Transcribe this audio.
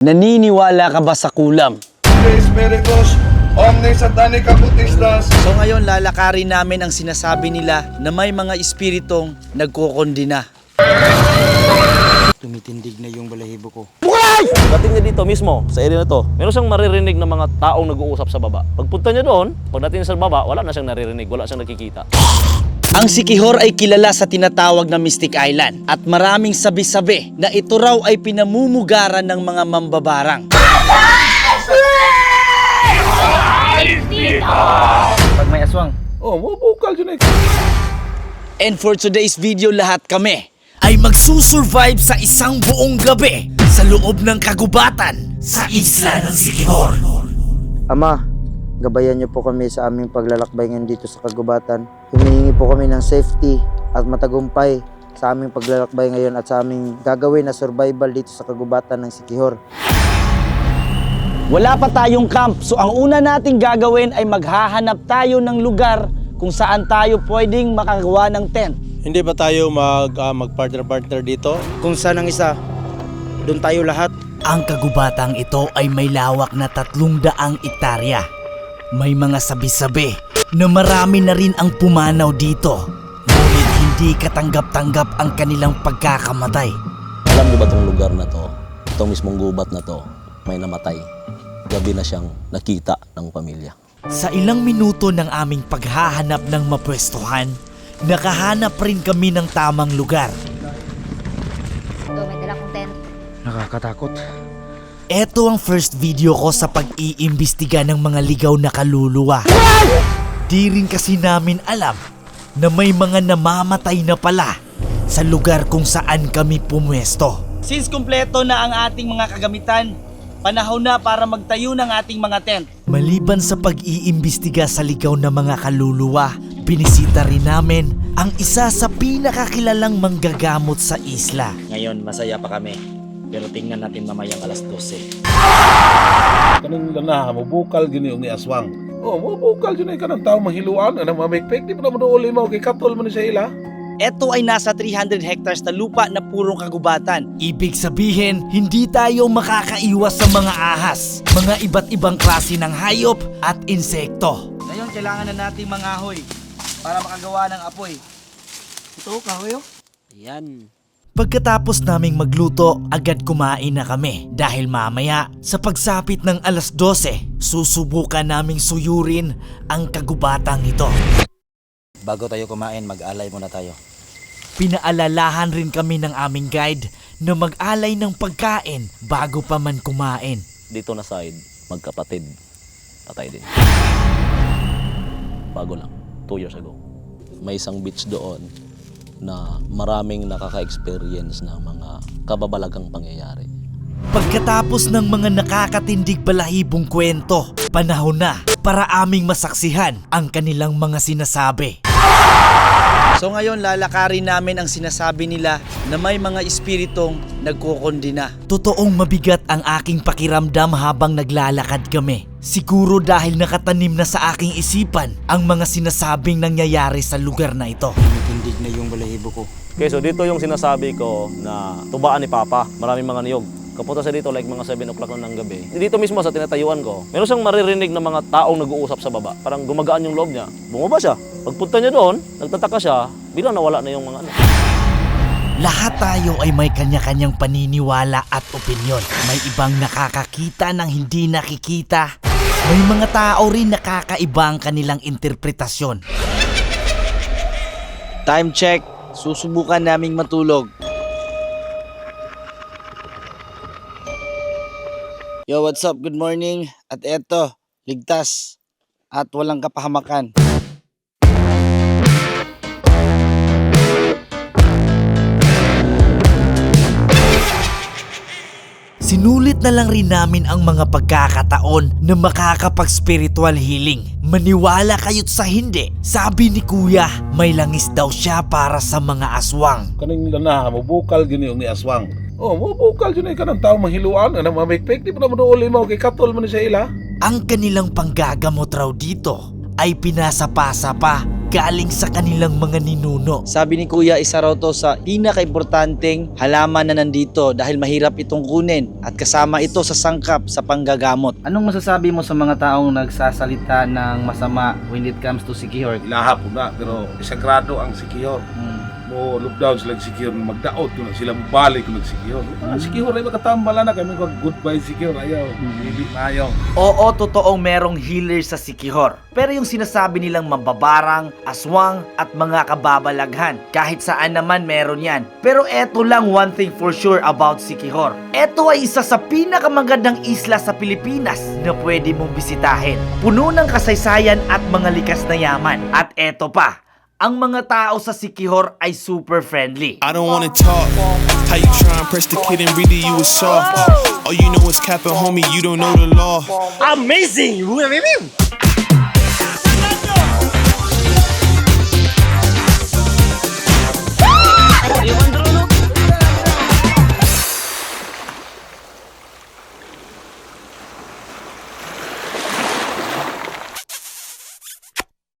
Naniniwala ka ba sa kulam? So ngayon lalakarin namin ang sinasabi nila na may mga espiritong nagkukondina. Tumitindig na yung balahibo ko. Dating niya dito mismo, sa area na to, meron siyang maririnig ng mga taong nag-uusap sa baba. Pagpunta niya doon, pagdating sa baba, wala na siyang naririnig, wala siyang nakikita. Ang Sikihor ay kilala sa tinatawag na Mystic Island at maraming sabi-sabi na ito raw ay pinamumugaran ng mga mambabarang. Pag may aswang. oh, mabukal dyan eh. And for today's video, lahat kami ay magsusurvive sa isang buong gabi sa loob ng kagubatan sa isla ng Sikihor. Ama, gabayan niyo po kami sa aming paglalakbay ngayon dito sa kagubatan. Humihingi po kami ng safety at matagumpay sa aming paglalakbay ngayon at sa aming gagawin na survival dito sa kagubatan ng Sikihor. Wala pa tayong camp, so ang una nating gagawin ay maghahanap tayo ng lugar kung saan tayo pwedeng makagawa ng tent. Hindi ba tayo mag ah, mag-partner-partner dito? Kung saan ang isa, doon tayo lahat. Ang kagubatang ito ay may lawak na tatlong daang ektarya. May mga sabi-sabi na marami na rin ang pumanaw dito. Ngunit hindi katanggap-tanggap ang kanilang pagkakamatay. Alam niyo ba itong lugar na to, itong mismong gubat na to, may namatay. Gabi na siyang nakita ng pamilya. Sa ilang minuto ng aming paghahanap ng mapwestuhan, nakahanap rin kami ng tamang lugar. Ito, may dala kong tent. Nakakatakot. Ito ang first video ko sa pag-iimbestiga ng mga ligaw na kaluluwa. Di rin kasi namin alam na may mga namamatay na pala sa lugar kung saan kami pumwesto. Since kumpleto na ang ating mga kagamitan, panahon na para magtayo ng ating mga tent. Maliban sa pag-iimbestiga sa ligaw na mga kaluluwa, binisita rin namin ang isa sa pinakakilalang manggagamot sa isla. Ngayon, masaya pa kami. Pero tingnan natin mamayang alas 12. Kanang lana, mabukal gini yung ni aswang. Oh, mabukal dyan eh, kanang tao mahiluan, anang mamikpik, di pa naman uli mo, kay katol mo ni sa ila. Ito ay nasa 300 hectares na lupa na purong kagubatan. Ibig sabihin, hindi tayo makakaiwas sa mga ahas, mga iba't ibang klase ng hayop at insekto. Ngayon, kailangan na nating mangahoy para makagawa ng apoy. Ito, kahoy oh. Yan. Pagkatapos naming magluto, agad kumain na kami dahil mamaya sa pagsapit ng alas 12, susubukan naming suyurin ang kagubatang ito. Bago tayo kumain, mag-alay muna tayo. Pinaalalahan rin kami ng aming guide na mag-alay ng pagkain bago pa man kumain. Dito na side, magkapatid. Patay din. Bago lang, two years ago. May isang beach doon na maraming nakaka-experience ng mga kababalagang pangyayari. Pagkatapos ng mga nakakatindig balahibong kwento, panahon na para aming masaksihan ang kanilang mga sinasabi. So ngayon, lalakarin namin ang sinasabi nila na may mga espiritong nagkukondina. Totoong mabigat ang aking pakiramdam habang naglalakad kami. Siguro dahil nakatanim na sa aking isipan ang mga sinasabing nangyayari sa lugar na ito. Tumitindig na yung balahibo ko. Okay, so dito yung sinasabi ko na tubaan ni Papa. Maraming mga niyog. Kapunta sa dito like mga 7 o'clock na ng gabi. Dito mismo sa tinatayuan ko, meron siyang maririnig ng mga taong nag-uusap sa baba. Parang gumagaan yung loob niya. Bumaba siya. Pagpunta niya doon, nagtataka siya, bilang nawala na yung mga ano. Lahat tayo ay may kanya-kanyang paniniwala at opinyon. May ibang nakakakita ng hindi nakikita. May mga tao rin nakakaiba ang kanilang interpretasyon. Time check. Susubukan naming matulog. Yo, what's up? Good morning. At eto, ligtas at walang kapahamakan. Sinulit na lang rin namin ang mga pagkakataon na makakapag-spiritual healing. Maniwala kayo't sa hindi. Sabi ni Kuya, may langis daw siya para sa mga aswang. Kanang lana, mabukal gini ni aswang. Oh, mabukal dyan eh, kanang tao mahiluan, anang mamikpik, di pa naman uli mo, kay katol mo ni sa ila. Ang kanilang panggagamot raw dito ay pinasapasa pa galing sa kanilang mga ninuno. Sabi ni Kuya, isa raw to sa pinaka-importanteng halaman na nandito dahil mahirap itong kunin at kasama ito sa sangkap sa panggagamot. Anong masasabi mo sa mga taong nagsasalita ng masama when it comes to Sikihor? Ilaha po na, pero isagrado ang sikihor. Mo lockdown sila sikihor, magdaot ko na sila mabalik ko nagsikihor. Ah, sikihor ay makatambala na kami kung goodbye sikihor, ayaw. Hindi na ayaw. Oo, totoong merong healer sa Sikihor. Pero yung sinasabi nilang mababarang, aswang, at mga kababalaghan, kahit saan naman meron yan. Pero eto lang one thing for sure about Sikihor. Eto ay isa sa pinakamagandang isla sa Pilipinas na pwede mong bisitahin. Puno ng kasaysayan at mga likas na yaman. At eto pa, ang mga tao sa Sikihor ay super friendly. I don't wanna talk. How you try and press the kid and really you was soft. All you know is capping, homie. You don't know the law. Amazing!